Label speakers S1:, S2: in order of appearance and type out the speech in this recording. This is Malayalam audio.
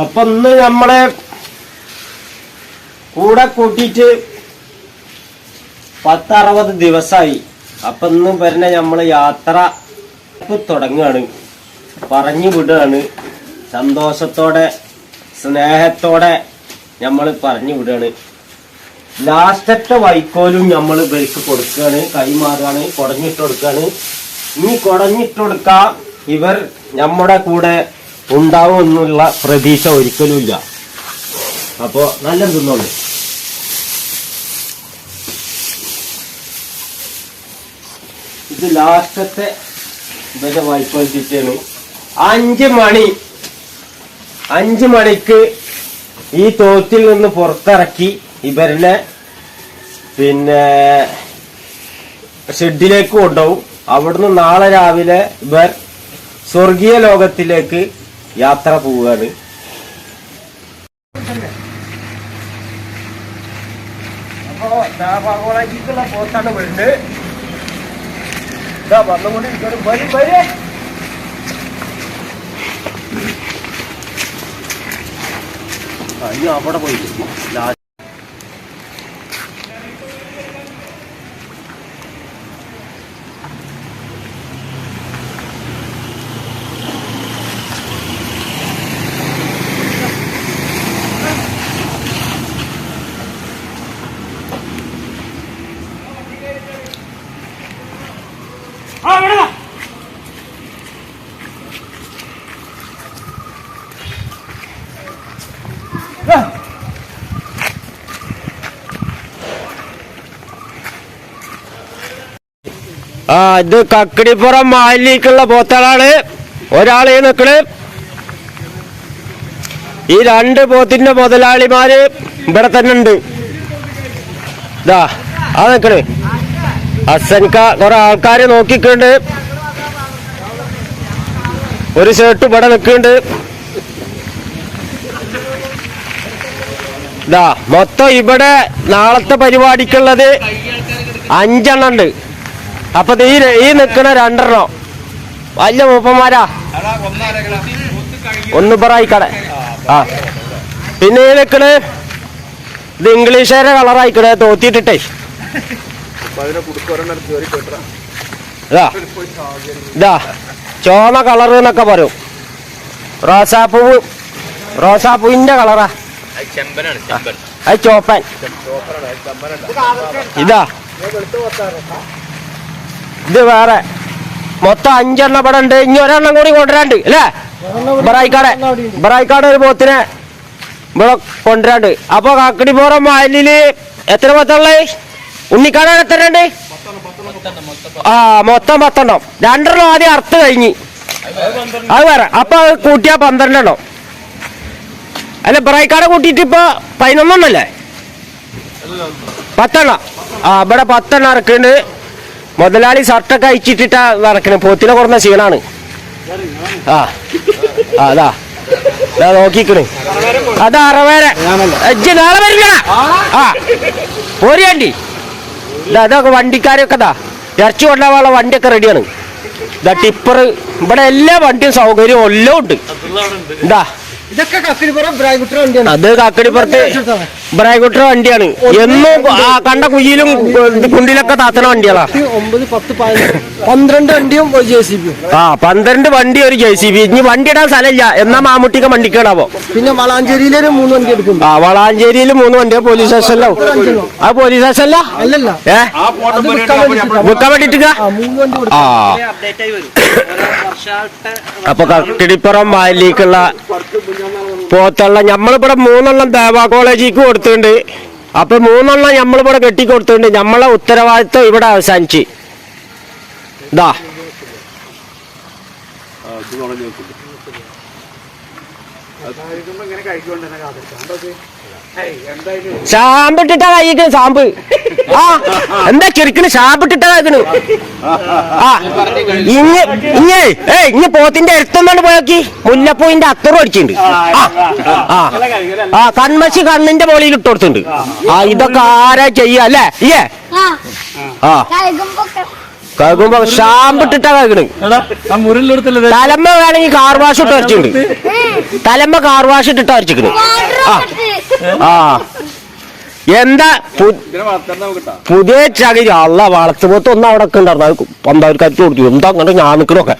S1: അപ്പൊ ഇന്ന് നമ്മളെ കൂടെ കൂട്ടിയിട്ട് പത്തറുപത് ദിവസമായി അപ്പൊ ഇന്ന് വരുന്ന നമ്മൾ യാത്ര തുടങ്ങുകയാണ്. പറഞ്ഞു വിടുകയാണ്. സന്തോഷത്തോടെ സ്നേഹത്തോടെ നമ്മൾ പറഞ്ഞു വിടുകയാണ്. ലാസ്റ്റത്തെ വൈക്കോലും നമ്മൾ ഇവർക്ക് കൊടുക്കുകയാണ്. കൈമാറുകയാണ്. കുടഞ്ഞിട്ട് കൊടുക്കുകയാണ്. ഇനി കുടഞ്ഞിട്ട് കൊടുക്കാം ഇവർ നമ്മുടെ കൂടെ ഉണ്ടാവും എന്നുള്ള പ്രതീക്ഷ ഒരിക്കലും ഇല്ല അപ്പോ നല്ല തിന്നോളൂ. ഇത് ലാസ്റ്റത്തെ ഇവരെ വായ്പ അഞ്ച് മണി അഞ്ച് മണിക്ക് ഈ തോത്തിൽ നിന്ന് പുറത്തിറക്കി ഇവരിനെ പിന്നെ ഷെഡിലേക്ക് കൊണ്ടുപോകും. അവിടുന്ന് നാളെ രാവിലെ ഇവർ സ്വർഗീയ ലോകത്തിലേക്ക് യാത്ര പോവുകയാണ്. അപ്പോ ദാഭാഗോളേക്കുള്ള പോത്താണ് വീണ്ട് ഇതാ വന്നുകൊണ്ടിരിക്കണം വരും വരേ. അയ്യോ അവിടെ പോയി. ആ ഇത് കക്കടിപ്പുറം മാലിലേക്കുള്ള പോത്തളാണ്. ഒരാളെ നിക്കണ്. ഈ രണ്ട് പോത്തിന്റെ മുതലാളിമാര് ഇവിടെ തന്നെ ഉണ്ട്. ഇതാ ആ നിക്കണ്. അസൻക കുറെ ആൾക്കാര് നോക്കിക്കുണ്ട് ഒരു ഷർട്ട് ഇവിടെ നിൽക്കുന്നുണ്ട് ഇതാ മൊത്തം ഇവിടെ നാളത്തെ പരിപാടിക്കുള്ളത് അഞ്ചെണ്ണം ഉണ്ട്. അപ്പൊ ദേ ഈ ഈ നിക്കണ രണ്ടെണ്ണം. വല്ല മൂപ്പന്മാരാ. ഒന്ന് പറയിക്കട ആ. പിന്നെ ഈ നിക്കണ്. ഇത് ഇംഗ്ലീഷുകാരെ കളറായിക്കണേ തോത്തിയിട്ടിട്ടേ. ഇതാ. ഇതാ. ചോമ കളർ എന്നൊക്കെ പറയും. റോസാപ്പൂവ് റോസാപ്പൂവിന്റെ കളറാ
S2: ചെമ്പനാണ് ചെമ്പൻ.
S1: അത് ചോപ്പൻ. ഇതാ. ഇത് വേറെ. മൊത്തം അഞ്ചെണ്ണ പടം ഉണ്ട്. ഇനി ഒരെണ്ണം കൂടി കൊണ്ടുവരാണ്ട് അല്ലേ? ബറായിക്കാട്. ബറായിക്കാട് ഒരു പോത്തിനെ ഇവിടെ കൊണ്ടുവരാണ്ട് അപ്പൊ കാക്കടിപ്പുറം വയലിൽ എത്ര പത്തുള്ളേ ഉണ്ണിക്കാട് എത്ര ഉണ്ട് ആ മൊത്തം പത്തെണ്ണം. രണ്ടെണ്ണം ആദ്യം അറുത്ത് കഴിഞ്ഞ്. അത് വേറെ. അപ്പൊ അത് കൂട്ടിയാ പന്ത്രണ്ടെണ്ണം. അല്ല ബ്രൈക്കാടെ കൂട്ടിയിട്ട് ഇപ്പൊ പതിനൊന്നെണ്ണല്ലേ? പത്തെണ്ണം. ആ ഇവിടെ പത്തെണ്ണം ഇറക്കുന്നുണ്ട് മുതലാളി ഷർട്ടൊക്കെ അയച്ചിട്ടിട്ടാ നടക്കണേ. പോത്തിനെ കുറഞ്ഞ ശീലാണ് ആ. അതാ. ഞാൻ നോക്കിക്കണ്. അതാ അറവേരെ. എജ്ജ് നാളെ വരില്ല. ആ. പോരിയാണ്ടി അതൊക്കെ വണ്ടിക്കാരൊക്കെ ഇതാ. ഇറച്ചി കൊണ്ടാവാനുള്ള വണ്ടിയൊക്കെ റെഡിയാണ് ഇതാ ടിപ്പർ ഇവിടെ എല്ലാ വണ്ടിയും സൗകര്യവും എല്ലാം ഉണ്ട്. ഇതാ.
S3: ഇതൊക്കെ
S1: അത് കാക്കടിപ്പുറത്ത് ബ്രായ്ക്കുട്ടർ വണ്ടിയാണ്. എന്നും ആ കണ്ട കുയിലും കുണ്ടിലൊക്കെ താത്തണ വണ്ടികളാ.
S3: ഒമ്പത് പത്ത് പതിനഞ്ച് പന്ത്രണ്ട് വണ്ടിയും ഒരു ജെ സി ബി
S1: ആ പന്ത്രണ്ട് വണ്ടി ഒരു ജെ സി ബി ഇനി വണ്ടി ഇടാൻ സ്ഥലമില്ല. എന്നാ മാമുട്ടിക്ക് വണ്ടിക്കേടാവോ
S3: പിന്നെ വളാഞ്ചേരിയിലൊരു മൂന്ന് വണ്ടി എടുക്കും
S1: ആ വളാഞ്ചേരിയിൽ മൂന്ന് വണ്ടിയാ പോലീസ് സ്റ്റേഷനിലോ ആ പോലീസ് സ്റ്റേഷനില
S3: അല്ലല്ല.
S1: ഏ?
S3: വിൽക്കാൻ
S1: വേണ്ടിട്ട്
S3: ആ
S1: അപ്പൊ കട്ടിടിപ്പുറം വാലിലേക്കുള്ള പോത്തുള്ള നമ്മളിവിടെ മൂന്നെണ്ണം ദേവാ കോളേജിലേക്ക് കൊടുത്തിട്ടുണ്ട്. അപ്പൊ മൂന്നെണ്ണം നമ്മളിവിടെ കെട്ടി കൊടുത്തിട്ടുണ്ട് നമ്മളെ ഉത്തരവാദിത്വം ഇവിടെ അവസാനിച്ച്. ഇതാ? ഷാമ്പിട്ടിട്ടാ കഴിക്കണ് സാമ്പ് ആ എന്താ ചെറുക്കണ് ഷാമ്പിട്ടിട്ടാ കഴിക്കണ്? ആ ഇങ്ങ ഇഞ്ഞേ ഏ ഇങ്ങ പോത്തിന്റെ അടുത്തൊന്നാണ് പോയാക്കി. മുല്ലപ്പൂവിന്റെ അത്തറും അടിച്ചിട്ടുണ്ട് ആ ആ കൺമശി കണ്ണിന്റെ മുകളിൽ ഇട്ട് കൊടുത്തിട്ടുണ്ട്. ആ ഇതൊക്കെ ആരാ ചെയ്യാ അല്ലേ? ഇയ്യേ.
S4: ആ
S1: കേൾക്കുമ്പോ ഷാമ്പിട്ടിട്ടാ
S4: മുറിലെടുത്തല്ലേ
S1: തലമ്മ വേണമെങ്കിൽ കാർ വാഷ് ഇട്ട് അരച്ചിട്ടുണ്ട് തലമ്മ കാർ വാഷ് ഇട്ടിട്ട് അരച്ചിക്കണ് ആ. ആ. എന്താ പുതിയ ചകിരി. അല്ല വളർത്തുപോത്ത് ഒന്ന് അവിടെ ഒക്കെ ഉണ്ടായിരുന്നു. അത് പന്താവർക്കാർക്ക് കൊടുത്തു. എന്താ അങ്ങനെ ഞാൻ നിൽക്കണൊക്കെ